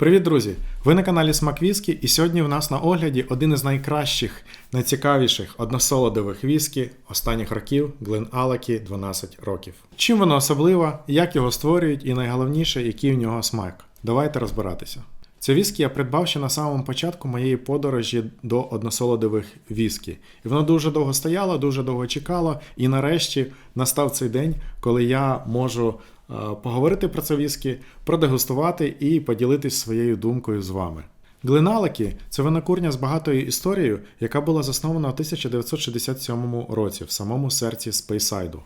Привіт, друзі! Ви на каналі Смак Віскі, і сьогодні в нас на огляді один із найкращих, найцікавіших односолодових віскі останніх років Глен Алакі 12 років. Чим воно особливе, як його створюють, і найголовніше, який в нього смак. Давайте розбиратися. Це віскі я придбав ще на самому початку моєї подорожі до односолодових віскі. І воно дуже довго стояло, дуже довго чекало, і нарешті настав цей день, коли я можу поговорити про це віскі, продегустувати і поділитись своєю думкою з вами. Глиналакі це винокурня з багатою історією, яка була заснована у 1967 році в самому серці Спейсайду.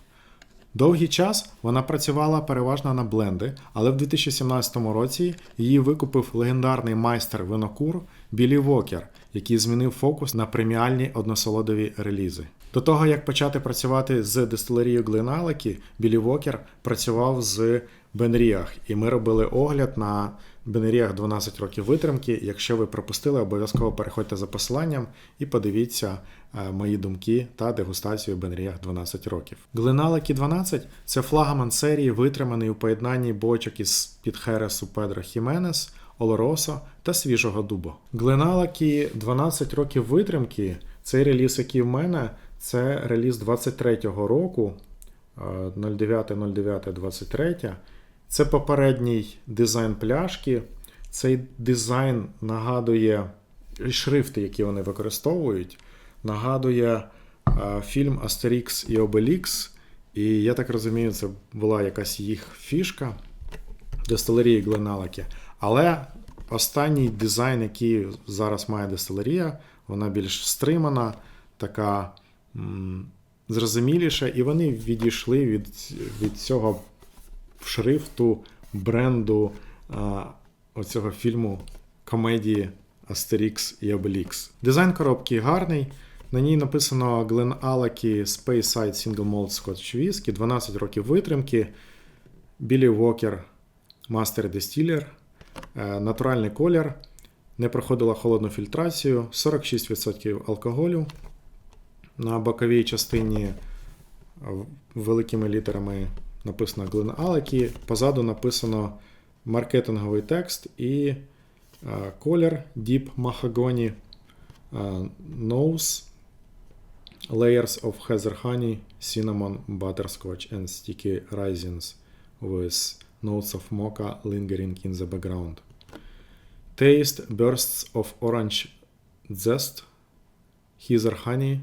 Довгий час вона працювала переважно на бленди, але в 2017 році її викупив легендарний майстер винокур Білі Вокер, який змінив фокус на преміальні односолодові релізи. До того як почати працювати з дистилерією Гленалакі, Білі Вокер працював з Бенріах, і ми робили огляд на Бенріах 12 років витримки. Якщо ви пропустили, обов'язково переходьте за посиланням і подивіться е, мої думки та дегустацію Бенріах 12 років. Гленалакі 12 це флагман серії, витриманий у поєднанні бочок із під Хересу Педро Хіменес, Олоросо та свіжого дубу. Гленалакі 12 років витримки. Цей реліз, який в мене, це реліз 23-го року. 09.09.23. Це попередній дизайн пляшки. Цей дизайн нагадує шрифти, які вони використовують. Нагадує фільм Астерікс і Обелікс. І я так розумію, це була якась їх фішка дистилерії Гленалакі. Але останній дизайн, який зараз має дистилерія, вона більш стримана, така зрозуміліша, і вони відійшли від, від цього шрифту бренду а, оцього фільму комедії Астерікс і Обелікс. Дизайн коробки гарний. На ній написано Glen Alaki Speyside Single Malt Scotch Whisky, 12 років витримки. Білі Вокер Master Distiller. Е, Натуральний колір. Не проходила холодну фільтрацію, 46% алкоголю. На боковій частині великими літерами написано Glen Alaki, позаду написано маркетинговий текст і е, колір Deep Mahogany е, Nose Layers of Heather Honey, Cinnamon, Butterscotch and Sticky Raisins with notes of mocha lingering in the background. Taste bursts of orange zest, heather honey,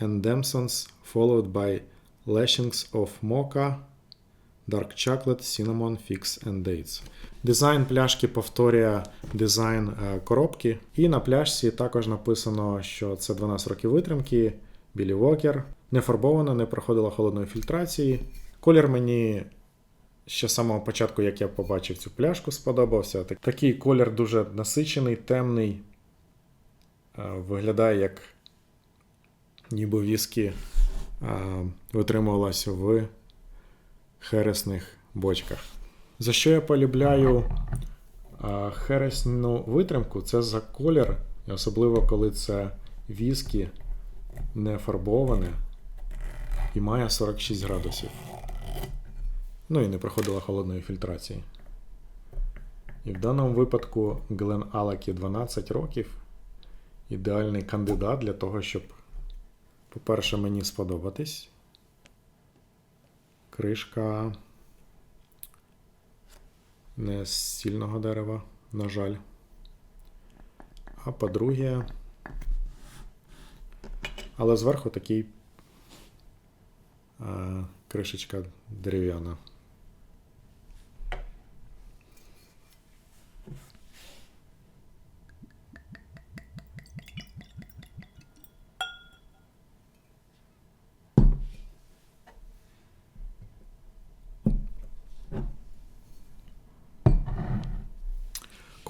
and damsons, followed by lashings of mocha, dark chocolate, cinnamon, figs and dates. Дизайн пляшки повторює дизайн е, коробки. І на пляшці також написано, що це 12 років витримки, білі вокер. Не фарбована, не проходила холодної фільтрації. Колір мені ще з самого початку, як я побачив цю пляшку, сподобався. Такий колір дуже насичений, темний. Е, Виглядає як ніби віскі витримувалася в хересних бочках. За що я полюбляю хересну витримку, це за колір, особливо коли це віскі не фарбоване і має 46 градусів. Ну і не проходила холодної фільтрації. І в даному випадку Глен Алакі 12 років. Ідеальний кандидат для того, щоб, по-перше, мені сподобатись. Кришка не з сільного дерева, на жаль. А по-друге, але зверху такий а, кришечка дерев'яна.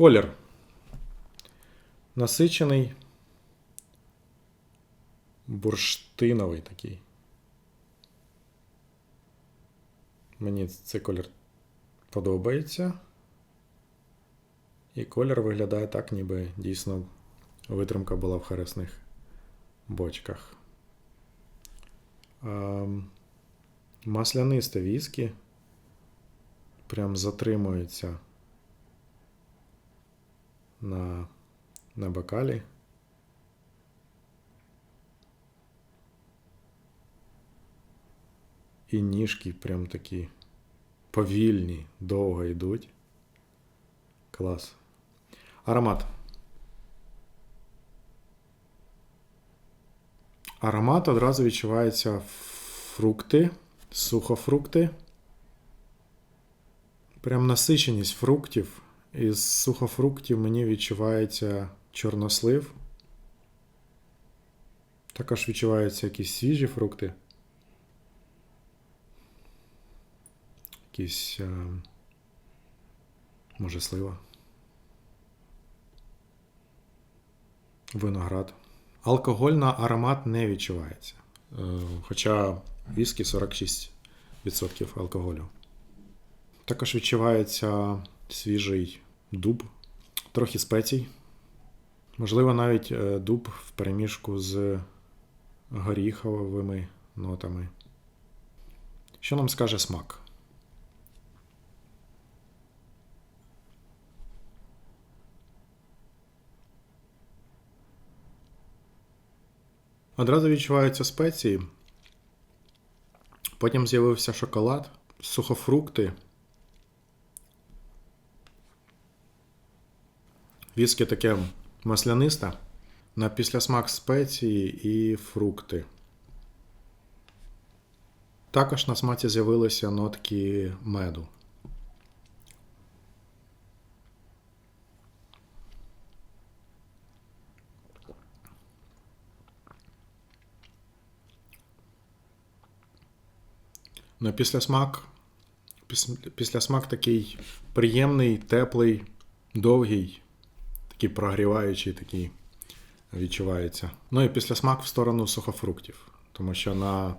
Колір. Насичений, бурштиновий такий. Мені цей колір подобається. І колір виглядає так, ніби дійсно витримка була в хересних бочках. Маслянисте віскі. Прям затримується на, на бокалі. І ніжки прям такі повільні, довго йдуть. Клас. Аромат. Аромат одразу відчувається фрукти, сухофрукти. Прям насиченість фруктів. Із сухофруктів мені відчувається чорнослив. Також відчуваються якісь свіжі фрукти. Якісь. Е, може, слива. Виноград. Алкоголь на аромат не відчувається. Е, Хоча віскі 46% алкоголю. Також відчувається свіжий дуб, трохи спецій. Можливо, навіть е, дуб в переміжку з горіховими нотами. Що нам скаже смак? Одразу відчуваються спеції. Потім з'явився шоколад, сухофрукти. Віскі таке маслянисте. На післясмак спеції і фрукти. Також на смаці з'явилися нотки меду. На післясмак. Післясмак такий приємний, теплий, довгий, такий прогріваючий, такий відчувається. Ну і післясмак в сторону сухофруктів. Тому що на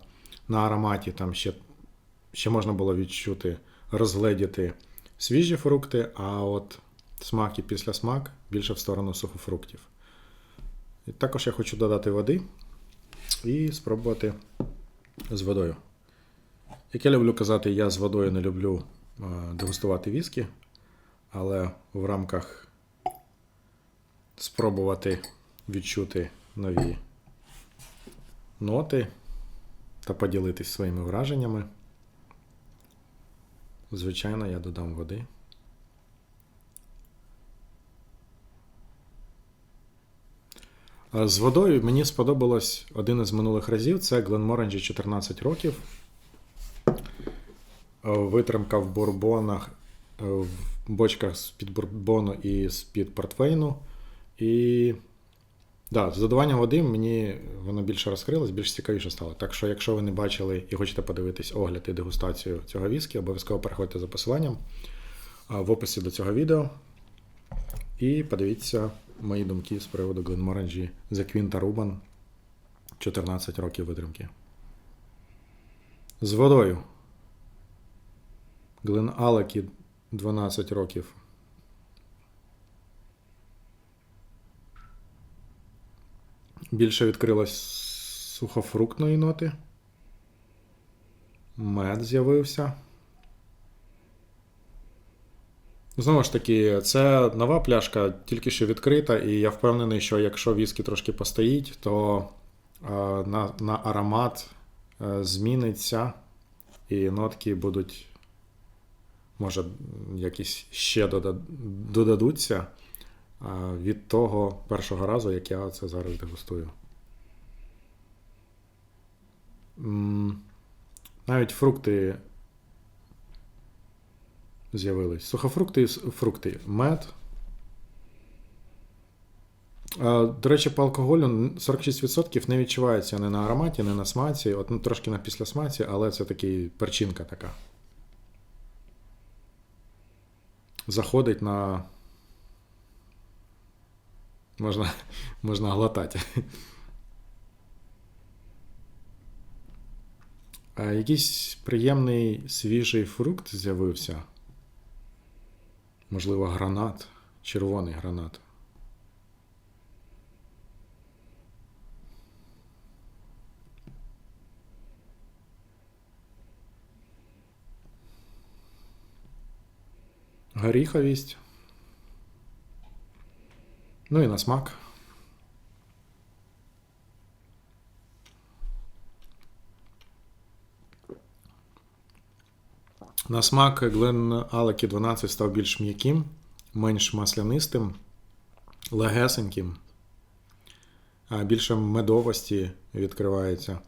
на ароматі там ще ще можна було відчути, розгледіти свіжі фрукти, а от смак і післясмак більше в сторону сухофруктів. І також я хочу додати води і спробувати з водою. Як я люблю казати, я з водою не люблю дегустувати віскі, але в рамках спробувати відчути нові ноти та поділитись своїми враженнями. Звичайно, я додам води. З водою мені сподобалось один із минулих разів це Glenmorangie 14 років. Витримка в бурбонах, в бочках з-під бурбону і з-під портвейну. І да, з додаванням води мені воно більше розкрилось, більш цікавіше стало. Так що, якщо ви не бачили і хочете подивитись огляд і дегустацію цього віскі, обов'язково переходьте за посиланням в описі до цього відео. І подивіться мої думки з приводу Glenmorangie The Quinta Ruban 14 років витримки. З водою. Глен Алекі 12 років. Більше відкрилось сухофруктної ноти. Мед з'явився. Знову ж таки, це нова пляшка, тільки що відкрита, і я впевнений, що якщо віскі трошки постоїть, то на на аромат е, зміниться, і нотки будуть, може, якісь ще додадуться від того першого разу, як я це зараз дегустую. Навіть фрукти з'явились. Сухофрукти і фрукти. Мед. До речі, по алкоголю 46% не відчувається не на ароматі, не на смаці, от ну, трошки на післясмаці, але це такий перчинка така. Заходить на Можна можна глотати. А Якийсь приємний свіжий фрукт з'явився. Можливо, гранат, червоний гранат. Горіховість. Ну і на смак. На смак Глен Алекі 12 став більш м'яким, менш маслянистим, легесеньким, а більше медовості відкривається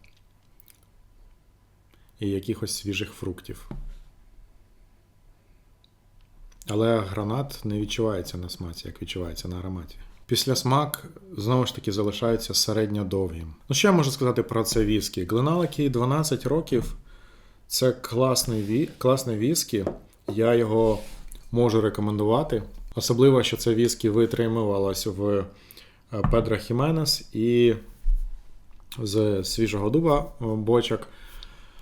і якихось свіжих фруктів. Але гранат не відчувається на смаці, як відчувається на ароматі. Після смак знову ж таки залишається середньо-довгим. Ну, що я можу сказати про це віскі? Гленалики 12 років це класний, ві... віскі. Я його можу рекомендувати. Особливо, що це віскі витримувалось в е, Педро Хіменес і з свіжого дуба е, бочок.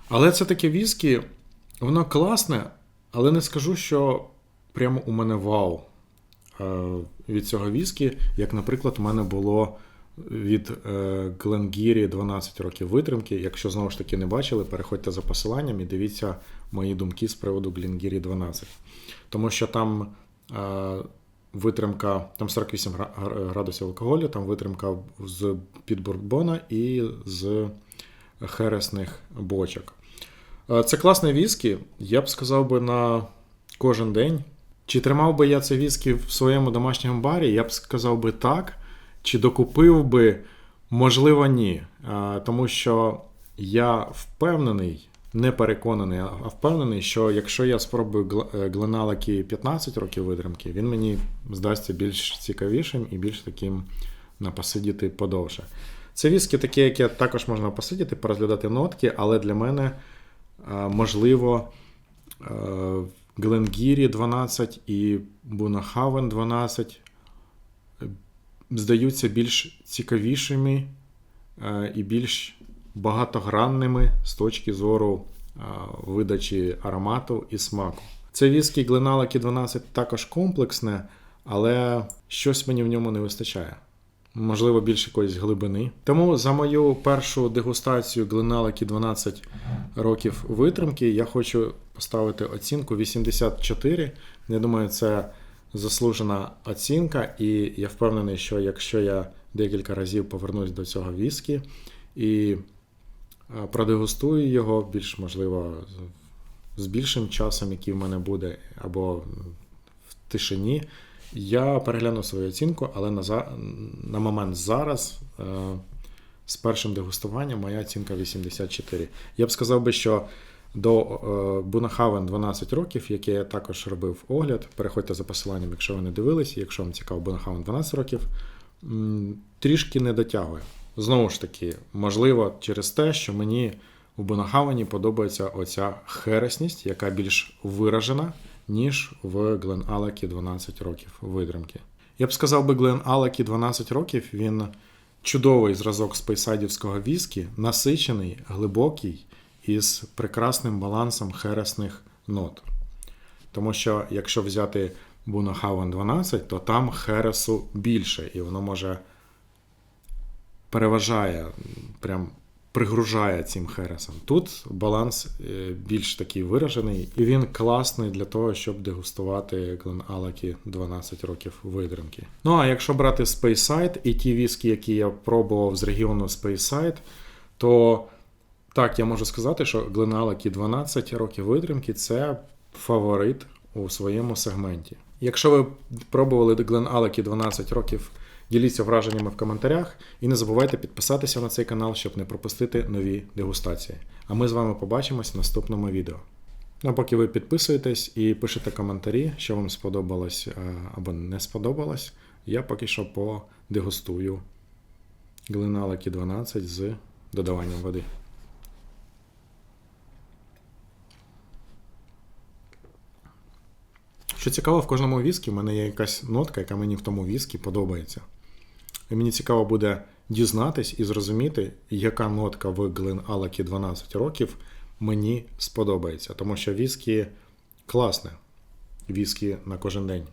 Але це таке віскі, воно класне, але не скажу, що прямо у мене вау від цього віскі, як, наприклад, у мене було від Гленгірі 12 років витримки. Якщо знову ж таки не бачили, переходьте за посиланням і дивіться мої думки з приводу Гленгірі 12. Тому що там е, витримка, там 48 градусів алкоголю, там витримка з під бурбона і з хересних бочок. Е, Це класне віскі, я б сказав би на кожен день. Чи тримав би я це віскі в своєму домашньому барі? Я б сказав би так. Чи докупив би, можливо, ні. Тому що я впевнений, не переконаний, а впевнений, що якщо я спробую гл- Гленалакі 15 років витримки, він мені здасться більш цікавішим і більш таким посидіти подовше. Це віскі таке, яке також можна посидіти, порозглядати нотки, але для мене можливо. Е, Гленгірі 12 і Бунахавен 12 здаються більш цікавішими е, і більш багатогранними з точки зору е, видачі аромату і смаку. Це віскі Гленалакі 12 також комплексне, але щось мені в ньому не вистачає. Можливо, більше якоїсь глибини. Тому за мою першу дегустацію Гленалакі 12 років витримки я хочу поставити оцінку 84. Я думаю, це заслужена оцінка, і я впевнений, що якщо я декілька разів повернусь до цього віскі і е, продегустую його, більш можливо, з більшим часом, який в мене буде, або в тишині, я перегляну свою оцінку, але на, на момент зараз. е, З першим дегустуванням моя оцінка 84. Я б сказав би, що до е, Бунахавен 12 років, яке я також робив огляд. Переходьте за посиланням, якщо ви не дивились, якщо вам цікаво Бунахавен 12 років, м, трішки не дотягує. Знову ж таки, можливо, через те, що мені в Бунахавені подобається оця хересність, яка більш виражена, ніж в Глен Алекі 12 років витримки. Я б сказав би, Глен Алекі 12 років він чудовий зразок спейсайдівського віскі, насичений, глибокий із прекрасним балансом хересних нот. Тому що якщо взяти Бунахавен 12, то там хересу більше, і воно може переважає, прям пригружає цим хересом. Тут баланс е, більш такий виражений, і він класний для того, щоб дегустувати Глен Алакі 12 років витримки. Ну а якщо брати Speyside і ті віскі, які я пробував з регіону Speyside, то так, я можу сказати, що Гленалакі 12 років витримки це фаворит у своєму сегменті. Якщо ви пробували Гленалакі 12 років, діліться враженнями в коментарях і не забувайте підписатися на цей канал, щоб не пропустити нові дегустації. А ми з вами побачимось в наступному відео. Ну, а поки ви підписуєтесь і пишете коментарі, що вам сподобалось е, або не сподобалось, я поки що подегустую Гленалакі 12 з додаванням води. Що цікаво, в кожному віскі в мене є якась нотка, яка мені в тому віскі подобається. І мені цікаво буде дізнатись і зрозуміти, яка нотка в Глен Алакі 12 років мені сподобається. Тому що віскі класне. Віскі на кожен день.